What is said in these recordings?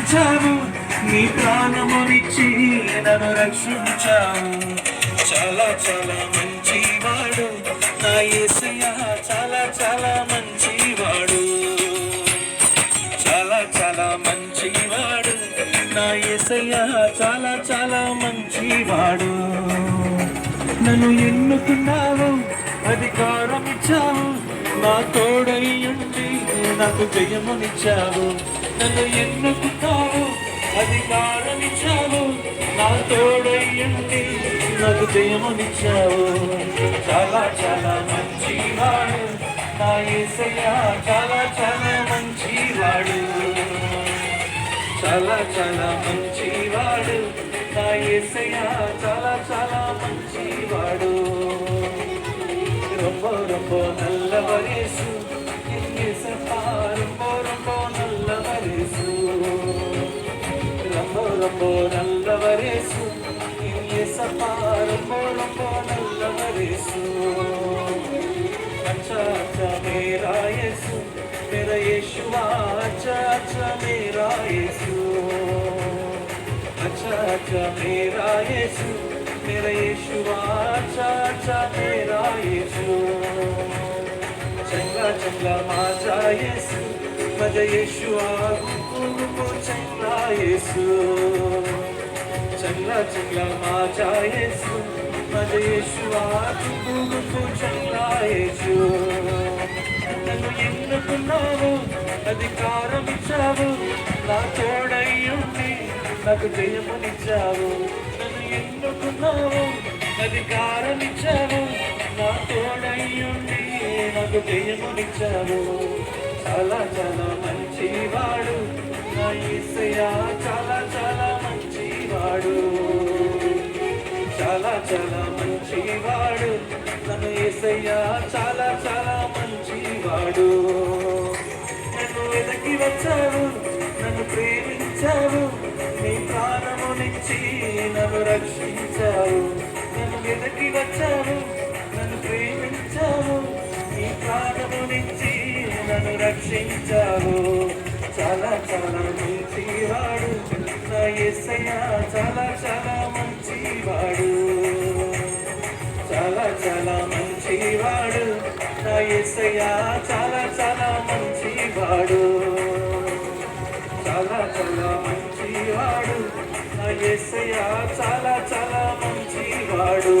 రక్షించావు. నీ ప్రాణమునిచ్చి నన్ను రక్షించావు. చాలా చాలా మంచివాడు. నా యేసయ్య చాలా చాలా మంచివాడు. చాలా చాలా మంచివాడు. నా యేసయ్య చాలా చాలా మంచివాడు. నన్ను ఎన్నుకున్నావు అధికారం ఇచ్చావు నా తోడయ్యుండి నాకు జయమునిచ్చావు. నన్ను ఎన్నుకున్నావు అధికారం ఇచ్చావు నా తోడయ్యుండి నాకు జయమునిచ్చావు చాలా చాలా మంచివాడు నా యేసయ్య చాలా చాలా మంచివాడు చాలా చాలా మంచివాడు నా యేసయ్య చాలా చాలా మంచివాడు ரொம்ப ரொம்ப రంగో నల్లవరేసు రంగో రంగో నల్లవరేసు. అచ్చా అచ్చా మేరా యేసు మేరా యేసువా అచ్చా అచ్చా మేరా యేసు అచ్చా అచ్చా మేరా యేసు మేరా యేసువా అచ్చా అచ్చా మేరా యేసు చంగా చంగా మాజా యేసు మజ యేసువా ఎందుకు చెల్లాయేసు చెల్ల చెల్ల మాచాయేసు మజయేసువా ఎందుకు చెల్లాయేసు నన్ను ఎన్నుకున్నావు అధికారం ఇచ్చావు నా తోడయ్యుండి నాకు జయమునిచ్చావు. నన్ను ఎన్నుకున్నావు అధికారం ఇచ్చావు నా తోడయ్యుండి నాకు జయమునిచ్చావు. చాలా మంచివాడు. నన్ను ఏసయ్య చాలా చాలా మంచివాడు. నన్ను వెదకి వచ్చావు నన్ను ప్రేమించావు నీ ప్రాణమునిచ్చి నన్ను రక్షించావు. నన్ను వెదకి వచ్చావు నన్ను ప్రేమించావు నీ ప్రాణమునిచ్చి నన్ను రక్షించావు. చాలా చాలా మంచివాడు. నా ఎస్సయ్య చాలా చాలా మంచివాడు. ఏసయ్య చాలా చాలా మంచివాడు. చాలా చాలా మంచివాడు. నా ఏసయ్య చాలా చాలా మంచివాడు.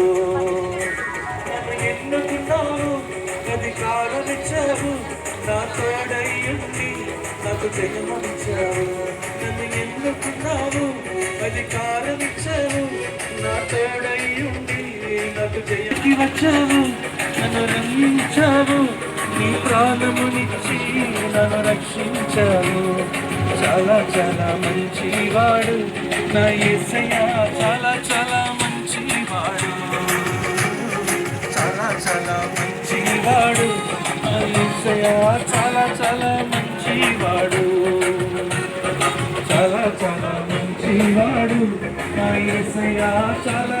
నన్ను ఎన్నుకున్నావు అధికారం నా తోడయ్యుండి నాకు జయమనిచ్చావు నన్ను ఎన్నుకున్నావు అధికారం నా తోడయ్యుండి నాకు జయకి వచ్చావు నన్ను రంగించావు నీ ప్రాణమునిచ్చి నన్ను రక్షించావు చాలా చాలా మంచివాడు నా యేసయ్య చాలా చాలా మంచివాడు. చాలా చాలా మంచివాడు నా యేసయ్య చాలా చాలా మంచివాడు. చాలా చాలా మంచివాడు నా యేసయ్య చాలా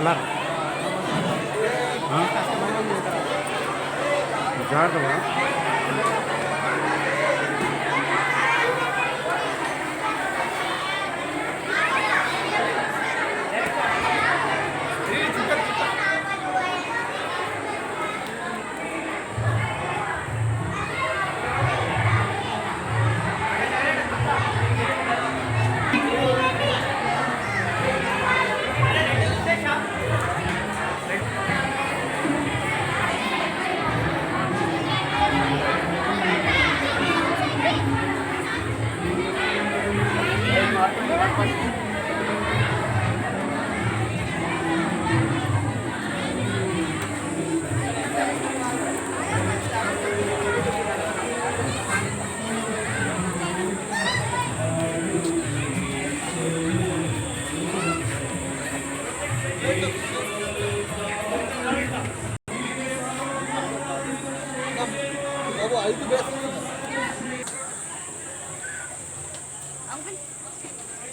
నా యేసయ్య చాలా చాలా మంచివాడు అవునా జాగ్రత్త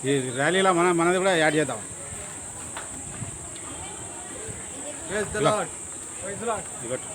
ఈ ర్యాలీలో మన మనది కూడా యాడ్ చేద్దాం. ఇవ్వట్టు.